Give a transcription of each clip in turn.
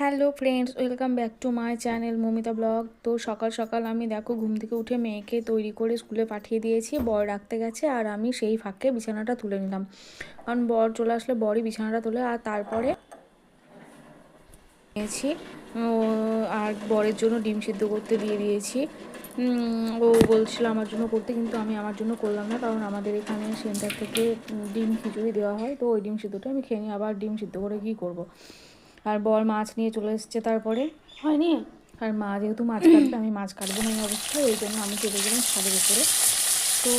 Hello friends, welcome back to my channel Mamita blog. তো সকাল সকাল আমি দেখো ঘুম থেকে উঠে মেয়েকে তৈরি করে স্কুলে পাঠিয়ে দিয়েছি, বর রাখতে গেছে আর আমি সেই ফাঁকে বিছানাটা তুলে নিলাম। কারণ বর চলে আসলে বরই বিছানাটা তোলে আর তারপরে নিয়েছি। আর বরের জন্য ডিম সিদ্ধ করতে দিয়ে দিয়েছি। ও বলছিল আমার জন্য করতে, কিন্তু আমি আমার জন্য করলাম না, কারণ আমাদের এখানে সেন্টার থেকে ডিম খিচুড়ি দেওয়া হয়। তো ওই ডিম সিদ্ধটা আমি খেয়ে নিই, আবার ডিম সিদ্ধ করে কী করব? আর বর মাছ নিয়ে চলে এসেছে তারপরে। হয়নি? আর মা যেহেতু মাছ কাটবে আমি মাছ কাটবো না এই অবস্থায় ওই জন্য আমি চলে গেলাম ছাদের উপরে। তো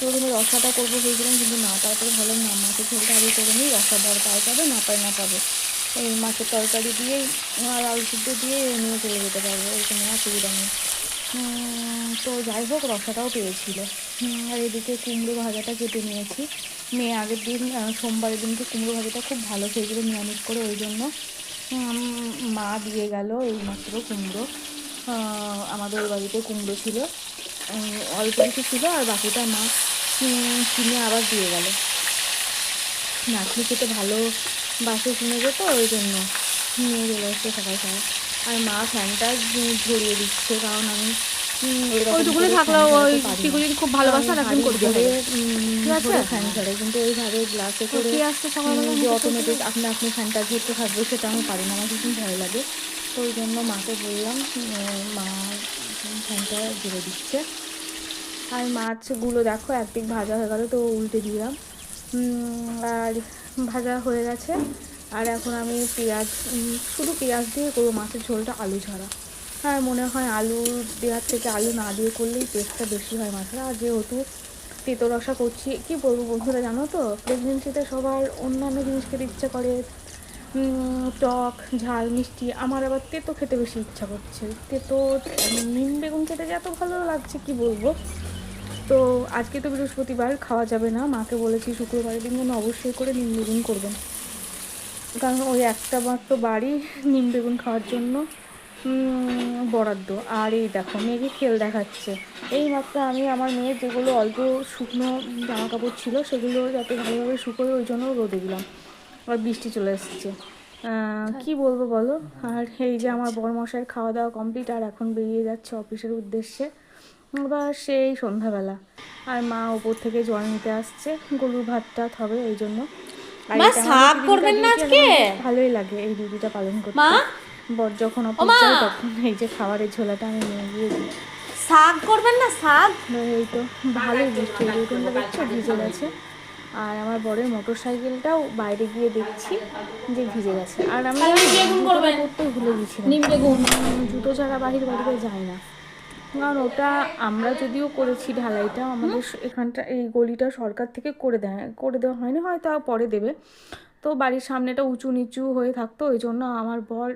প্রথমে রসাটা করব ভেবেছিলাম কিন্তু না তারপরে ভাবলাম না মাছের ঝোলটা আগে করে নিই রসা বর পায় পাবে না পায় না পাবে। এই মাছের তরকারি দিয়েই আর আলু সিদ্ধ দিয়ে নিয়ে চলে যেতে পারব এরকম অসুবিধা নেই। তো যাই হোক রসাটাও পেয়েছিল। আর এদিকে কুমড়ো ভাজাটা কেটে নিয়েছি। মেয়ে আগের দিন সোমবারের দিনকে কুমড়ো ভাজাটা খুব ভালো খেয়েছিল নিরামিষ করে, ওই জন্য মা দিয়ে গেল এই মাত্র কুমড়ো আমাদের বাড়িতে কুমড়ো ছিল। অল্প কিছু ছিল আর বাকিটা মা কিনে আবার দিয়ে গেল। নাতনি খেতে ভালো বাসে শুনে যেত ওই জন্য নিয়ে চলে এসছে সকাল সকাল। আর মা ফ্যানটা ঝরিয়ে দিচ্ছে, কারণ আমি ওইটুকুনি থাকলেও ওই। শিকুলিন খুব ভালোবাসে আর আমি করতে হবে। ঠিক আছে? ফ্যান ঝরে কিন্তু ওইভাবে গ্লাসে করে কে আসছে সকালবেলা? যে অটোমেটিক আপনি আপনি ফ্যানটা ঝরতে থাকবে সেটা আমি পারি না আমার ভীষণ ভয় লাগে। তো ওই জন্য মাকে বললাম মা ফ্যানটা ঝরে দিচ্ছে। আর মাছগুলো দেখো একদিক ভাজা হয়ে গেল তো উল্টে দিলাম। আর ভাজা হয়ে গেছে। আর এখন আমি পেঁয়াজ শুধু পেঁয়াজ দিয়ে করব মাছের ঝোলটা আলু ছাড়া হ্যাঁ মনে হয় আলু দেওয়ার থেকে আলু না দিয়ে করলেই টেস্টটা বেশি হয় মাছের আর যেহেতু তেতো রসা করছি, কি বলব বন্ধুরা জানো তো? প্রেগনেন্সিতে সবার অন্যান্য জিনিস খেতে ইচ্ছা করে। টক, ঝাল, মিষ্টি, আমার আবার তেতো খেতে বেশি ইচ্ছা করছে। তেতো, নিম বেগুন খেতে যে এত ভালো লাগছে, কি বলব? তো আজকে তো বৃহস্পতিবার, খাওয়া যাবে না। মাকে বলেছি শুক্রবারের দিন যেন অবশ্যই করে নিম বেগুন করবেন। কারণ ওই একটা মাত্র বাড়ি নিম বেগুন খাওয়ার জন্য। বরাদ্দ। আর এই দেখো মেয়েকে খেল দেখাচ্ছে। এই মাত্র আমি আমার মেয়ের যেগুলো অল্প শুকনো জামা কাপড় ছিল সেগুলো যাতে ভালোভাবে শুকোয় ওই জন্য রোদে দিলাম। আর বৃষ্টি চলে এসেছে। কি বলব বলো? আর এই যে আমার বরমশাইয়ের খাওয়া দাওয়া কমপ্লিট আর এখন বেরিয়ে যাচ্ছে অফিসের উদ্দেশ্যে। বা সেই সন্ধ্যাবেলা। আর মা ওপর থেকে জল নিতে আসছে গরুর ভাত টাত হবে এই জন্য। ভালোই লাগে এই ডিউটিটা পালন করতে। মা? বর যখন অফিস যায় তখন এই যে খাবারের ঝোলাটা আমি নিয়ে গিয়ে দিই। শাক করবেন না? শাক? এই তো ভালোই বৃষ্টি রুটনটা দেখছ? ভিজে গেছে। আর আমার বরের মোটর সাইকেলটাও বাইরে গিয়ে দেখছি যে ভিজে গেছে। আর আমি। পরতে ভুলে গেছিলাম উম, জুতো ছাড়া বাহির বাড়িতে যায় না। কারণ ওটা আমরা যদিও করেছি ঢালাইটা আমাদের এখানটা এই গলিটা সরকার থেকে করে দেয় করে দেওয়া হয়নি হয়তো পরে দেবে। তো বাড়ির সামনেটা উঁচু নিচু হয়ে থাকতো ওই জন্য আমার বর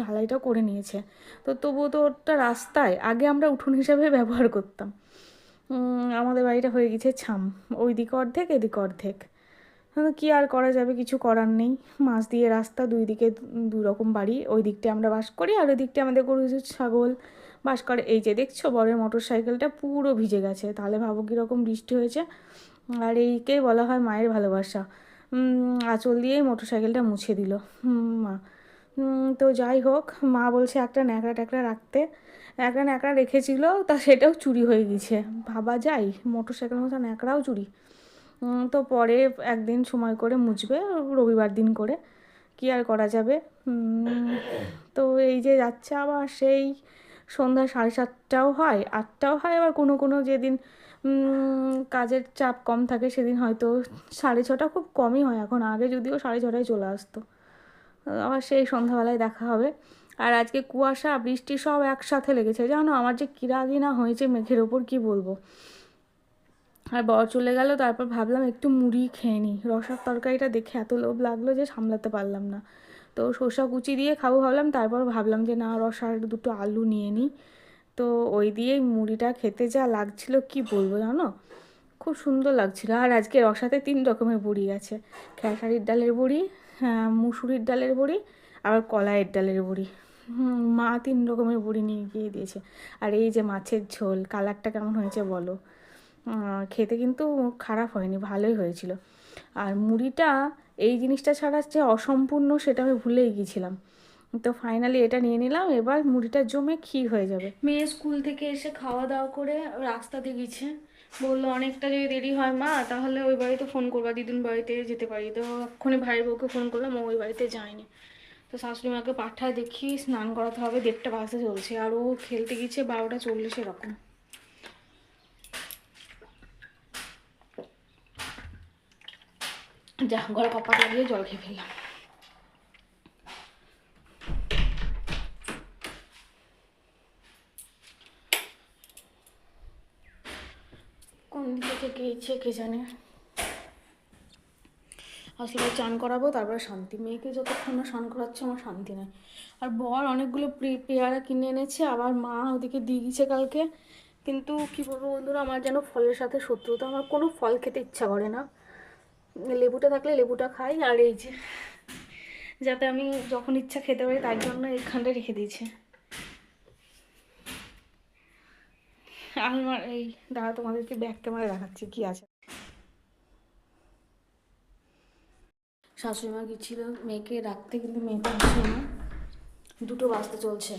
ঢালাইটা করে নিয়েছে। তো তবুও তো ওটা রাস্তায় আগে আমরা উঠোন হিসাবে ব্যবহার করতাম। আমাদের বাড়িটা হয়ে গেছে ছাম ওই দিকে অর্ধেক এদিক অর্ধেক। হ্যাঁ, কি আর করা যাবে কিছু করার নেই। মাছ দিয়ে রাস্তা দুই দিকে দু রকম বাড়ি ওই দিকটা আমরা বাস করি আর ওই দিকটা আমাদের গরু ছাগল বাস করে। এই যে দেখছ বরের মোটর সাইকেলটা পুরো ভিজে গেছে তাহলে ভাবো কীরকম বৃষ্টি হয়েছে। আর এইকেই বলা হয় মায়ের ভালোবাসা। আঁচল দিয়েই মোটর সাইকেলটা মুছে দিল। মা। তো যাই হোক, মা বলছে একটা ন্যাকড়া ট্যাকড়া রাখতে। একটা ন্যাকড়া রেখেছিল, তা সেটাও চুরি হয়ে গেছে। ভাবা যায় মোটর সাইকেলের মতো ন্যাকড়াও চুরি। তো পরে একদিন সময় করে মুছবে, রবিবার দিন করে। কি আর করা যাবে? তো এই যে যাচ্ছে আবার সেই সন্ধ্যা সাড়ে সাতটাও হয়, আটটাও হয়, আবার কোনো কোনো যেদিন কাজের চাপ কম থাকে, সেদিন হয়তো সাড়ে ছটা খুব কমই হয় এখন। আগে যদিও সাড়ে ছটায় চলে আসতো। আবার সেই সন্ধ্যাবেলায় দেখা হবে। আর আজকে কুয়াশা, বৃষ্টি সব একসাথে লেগেছে। জানো, আমার যে কিরাগিনা হয়েছে মেঘের ওপর কি বলব? আর বর চলে গেল, তারপর ভাবলাম একটু মুড়ি খেয়ে নিই। রসার তরকারিটা দেখে এত লোভ লাগল যে সামলাতে পারলাম না। তো শসা কুচি দিয়ে খাব ভাবলাম, তারপর ভাবলাম যে না, রসার দুটো আলু নিয়ে নিই। তো ওই দিয়েই মুড়িটা খেতে যা লাগছিল কি বলব জানো? খুব সুন্দর লাগছিল। আর আজকে রসাতে তিন রকমের বড়ি আছে। খেসারির ডালের বড়ি হ্যাঁ, মুসুরির ডালের বড়ি আবার কলাইয়ের ডালের বড়ি। মা তিন রকমের বড়ি নিয়ে গিয়ে দিয়েছে। আর এই যে মাছের ঝোল কালারটা কেমন হয়েছে বলো? খেতে কিন্তু খারাপ হয়নি ভালোই হয়েছিল। আর মুড়িটা এই জিনিসটা ছাড়া যে অসম্পূর্ণ সেটা আমি ভুলেই গিয়েছিলাম। তো ফাইনালি এটা নিয়ে নিলাম, এবার মুড়িটা জমে ক্ষীর হয়ে যাবে। মেয়ে স্কুল থেকে এসে খাওয়া দাওয়া করে রাস্তাতে গেছে বলল, অনেকটা যদি দেরি হয় মা, তাহলে ওই বাড়িতে ফোন করবা। দিদুন বাড়িতে যেতে পারি। তো এক্ষুনি ভাইয়ের বউকে ফোন করলাম ওই বাড়িতে যায়নি। তো শাশুড়ি মাকে পাঠায় দেখি, স্নান করাতে হবে, দেড়টা বাজতে চলছে। আর ও খেলতে গেছে বারোটা চল্লিশ এরকম। যা ঘরে কপাট লাগিয়ে জল খেয়ে ফেললাম কোন দিকে ইচ্ছে কে জানে। আসলে চান করাবো, তারপরে শান্তি। মেয়েকে যতক্ষণ না স্নান করাচ্ছে, আমার শান্তি নাই। আর বর অনেকগুলো পেয়ারা কিনে এনেছে, আবার মা ওদিকে দিয়ে গেছে কালকে। কিন্তু কী বলব বন্ধুরা, আমার যেন ফলের সাথে শত্রুতা, আমার কোনো ফল খেতে ইচ্ছা করে না। লেবুটা থাকলে লেবুটা খাই, আর এই যে, যাতে আমি যখন ইচ্ছা খেতে পারি, তার জন্য এইখানটা রেখে দিয়েছে। আলমার। এই দাঁড়া তোমাদেরকে ব্যাগ ক্যামেরা দেখাচ্ছি কি আছে। শাশুড়ি মা গেছিল মেয়েকে রাখতে, কিন্তু মেয়েটা আসে না। দুটো বাজতে চলছে।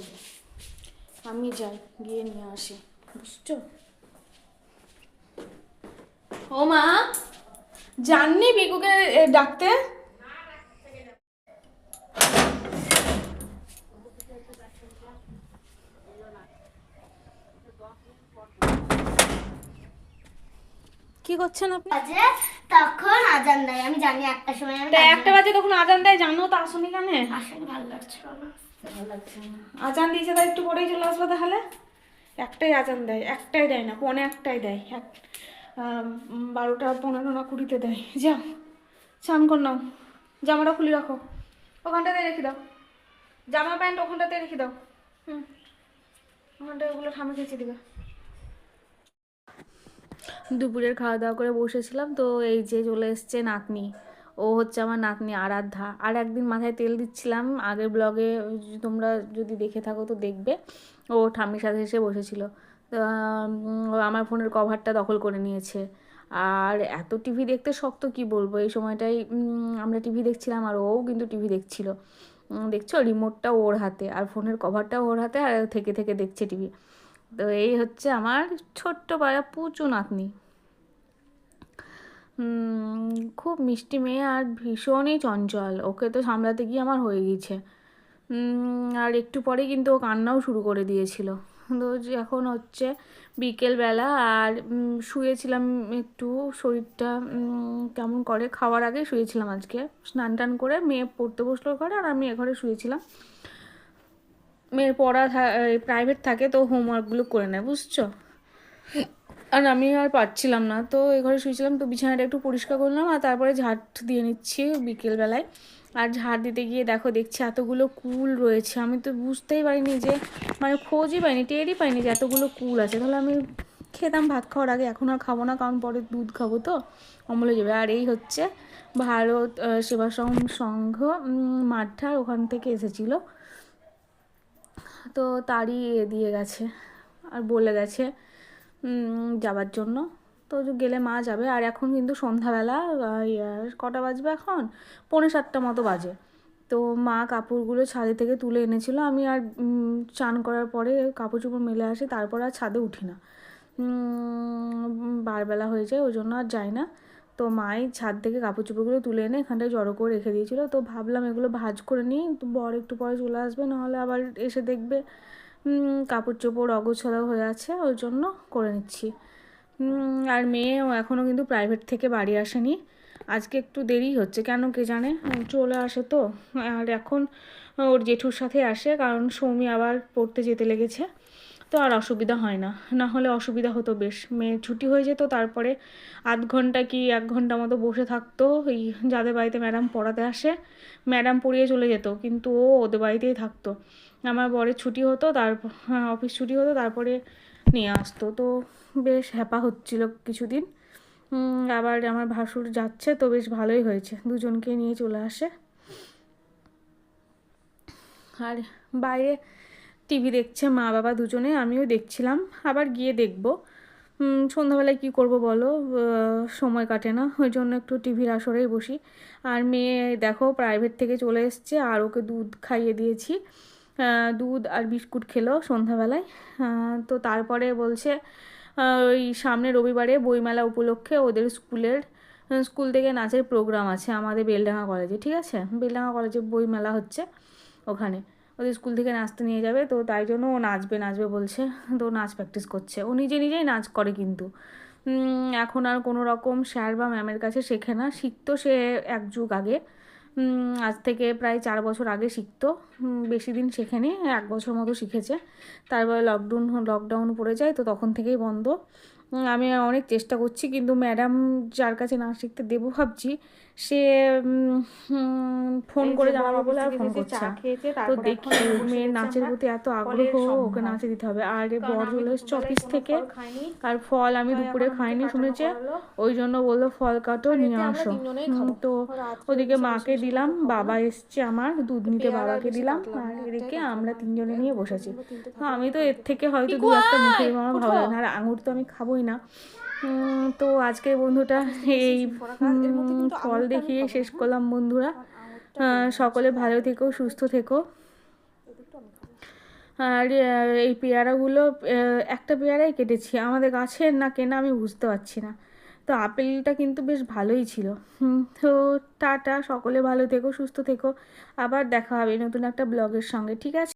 আমি যাই, গিয়ে নিয়ে আসি। বুঝছ? ও মা জাননি বিকুকে ডাকতে? কি করছেন আপনি? বাজে? তখন আজান দেয় আমি জানি একটা সময় আমি একটা বাজে তখন আজান দেয় জানো তো আসুনি কেন আসলে ভালো লাগছিল না। ভালো লাগছে না। আজান দিয়েছে তাই একটু পরেই চলে আসবে তাহলে? একটাই আজান দেয় একটাই দেয় না পৌনে একটাই দেয়। এক বারোটা পনেরো না কুড়িতে দেয়। যাও স্নান কর নাও। জামাটা খুলে রাখো। ওখানটাতে রেখে দাও। জামা প্যান্ট ওখানটাতে রেখে দাও। হুম। ওখানটায় ওগুলো ঠামে খেঁচে দিবে। দুপুরের খাওয়া দাওয়া করে বসেছিলাম, তো এই যে চলে এসছে নাতনি। ও হচ্ছে আমার নাতনি আরাধ্যা। আর একদিন মাথায় তেল দিচ্ছিলাম, আগের ব্লগে তোমরা যদি দেখে থাকো তো দেখবে। ও ঠাম্মির সাথে এসে বসেছিল। আমার ফোনের কভারটা দখল করে নিয়েছে। আর এত টিভি দেখতে শক্ত কি বলব? এই সময়টাই আমরা টিভি দেখছিলাম আর ও কিন্তু টিভি দেখছিল। দেখছ? রিমোটটা ওর হাতে। আর ফোনের কভারটা ওর হাতে, আর থেকে থেকে দেখছে টিভি। তো এই হচ্ছে আমার ছোট্ট পাড়া পুচু নাতনি। খুব মিষ্টি মেয়ে আর ভীষণই চঞ্চল। ওকে তো সামলাতে গিয়ে আমার হয়ে গেছে। আর একটু পরে কিন্তু ও কান্নাও শুরু করে দিয়েছিল। তো এখন হচ্ছে বিকেলবেলা আর শুয়েছিলাম একটু শরীরটা কেমন করে খাওয়ার আগে শুয়েছিলাম আজকে। স্নান টান করে মেয়ে পড়তে বসল ঘরে আর আমি এ ঘরে শুয়েছিলাম। মেয়ের পড়া প্রাইভেট থাকে, তো হোমওয়ার্কগুলো করে নেয়, বুঝছ? আর আমি আর পারছিলাম না, তো এ ঘরে শুয়েছিলাম, তো বিছানাটা একটু পরিষ্কার করলাম আর তারপরে ঝাড় দিয়ে নিচ্ছি বিকেলবেলায় আর ঝাড় দিতে গিয়ে দেখো, দেখছি এতগুলো কুল রয়েছে, আমি তো বুঝতেই পারিনি যে মানে খোঁজই পাইনি, টেরই পাইনি যে এতগুলো কুল আছে। তাহলে আমি খেতাম ভাত খাওয়ার আগে, এখন আর খাব না, কারণ পরে দুধ খাব তো অমল যাবে। আর এই হচ্ছে ভারত সেবাশ্রম সংঘ মাঠার ওখান থেকে এসেছিল। তো তারই এ দিয়ে গেছে আর বলে গেছে যাবার জন্য। তো গেলে মা যাবে। আর এখন কিন্তু সন্ধ্যাবেলা ইয়ে, কটা বাজবে এখন? পৌনে সাতটা মতো বাজে। তো মা কাপড়গুলো ছাদে থেকে তুলে এনেছিল। আমি আর চান করার পরে কাপড় চোপড় মেলে আসি তারপর আর ছাদে উঠি না। বারবেলা হয়ে যায় ওই জন্য আর যাই না। তো মাই ছাদ থেকে কাপড় চোপড়গুলো তুলে এনে এখানটায় জড়ো করে রেখে দিয়েছিল। তো ভাবলাম এগুলো ভাজ করে নিই, তো বর একটু পরে চলে আসবে, নাহলে আবার এসে দেখবে কাপড় চোপড় অগোছালো হয়ে আছে, ওই জন্য করে নিচ্ছি। আর মেয়েও এখনও কিন্তু প্রাইভেট থেকে বাড়ি আসেনি। আজকে একটু দেরি হচ্ছে, কেন কে জানে? চলে আসে তো। আর এখন ওর জেঠুর সাথে আসে, কারণ সৌমি আবার পড়তে যেতে লেগেছে। তো আর অসুবিধা হয় না। না হলে অসুবিধা হতো বেশ। মেয়ে ছুটি হয়ে যেত তারপরে আধ ঘণ্টা কি এক ঘণ্টা মতো বসে থাকতো। এই যাদের বাড়িতে ম্যাডাম পড়াতে আসে ম্যাডাম পড়িয়ে চলে যেত কিন্তু ও ওদের বাড়িতেই থাকতো। আমার বরের ছুটি হতো তারপর হ্যাঁ, অফিস ছুটি হতো তারপরে নিয়ে আসতো। তো বেশ হ্যাপা হচ্ছিল কিছুদিন। আবার আমার ভাসুর যাচ্ছে তো বেশ ভালোই হয়েছে। দুজনকে নিয়ে চলে আসে। আর বাইরে টিভি দেখছে মা বাবা দুজনে, আমিও দেখছিলাম, আবার গিয়ে দেখব। সন্ধ্যাবেলায় কী করব বলো? সময় কাটে না, ওই জন্য একটু টিভির আসরেই বসি। আর মেয়ে দেখো প্রাইভেট থেকে চলে এসছে, আর ওকে দুধ খাইয়ে দিয়েছি। দুধ আর বিস্কুট খেলো সন্ধ্যাবেলায়। তো তারপরে বলছে ওই সামনে রবিবারে বইমেলা উপলক্ষে ওদের স্কুলের স্কুল থেকে নাচের প্রোগ্রাম আছে আমাদের বেলডাঙ্গা কলেজে ঠিক আছে? বেলডাঙ্গা কলেজে বইমেলা হচ্ছে ওখানে। ওদের স্কুল থেকে নাচতে নিয়ে যাবে, তো তাই জন্য ও নাচবে নাচবে বলছে, তো নাচ প্র্যাকটিস করছে। ও নিজে নিজেই নাচ করে কিন্তু। এখন আর কোনো রকম স্যার বা ম্যামের কাছে শেখে না। শিখতো সে এক যুগ আগে। আজ থেকে প্রায় চার বছর আগে শিখতো। বেশি দিন শেখেনি, এক বছর মতো শিখেছে। তারপরে লকডাউন লকডাউন পড়ে যায়, তো তখন থেকেই বন্ধ। আমি অনেক চেষ্টা করছি, কিন্তু ম্যাডাম যার কাছে নাচ শিখতে দেবো ভাবছি সে ফোন করে জানাব বলে আর ফোন করছে। তো দেখি মেয়ের নাচের প্রতি এত আগ্রহ ওকে নাচে দিতে হবে। আর বর চলে এসছে থেকে আর ফল আমি দুপুরে খাইনি শুনেছে। ওই জন্য বলল ফল কাটো নিয়ে আসো। তো ওদিকে মাকে দিলাম বাবা এসছে আমার দুধ নিতে বাবাকে দিলাম। আর এদিকে আমরা তিনজনে নিয়ে বসেছি। তো আমি তো এর থেকে হয়তো দু একটা মুখে আমার ভালো লাগে না। আর আঙুর তো আমি খাবোই না। তো আজকে বন্ধুটা এই ফল দেখিয়ে শেষ করলাম বন্ধুরা। সকলে ভালো থেকো, সুস্থ থেকো। আর এই পেয়ারাগুলো একটা পেয়ারাই কেটেছি। আমাদের গাছের না কেনা আমি বুঝতে পারছি না। তো আপেলটা কিন্তু বেশ ভালোই ছিল। তো টাটা, সকলে ভালো থেকো, সুস্থ থেকো। আবার দেখা হবে নতুন একটা ব্লগের সঙ্গে। ঠিক আছে?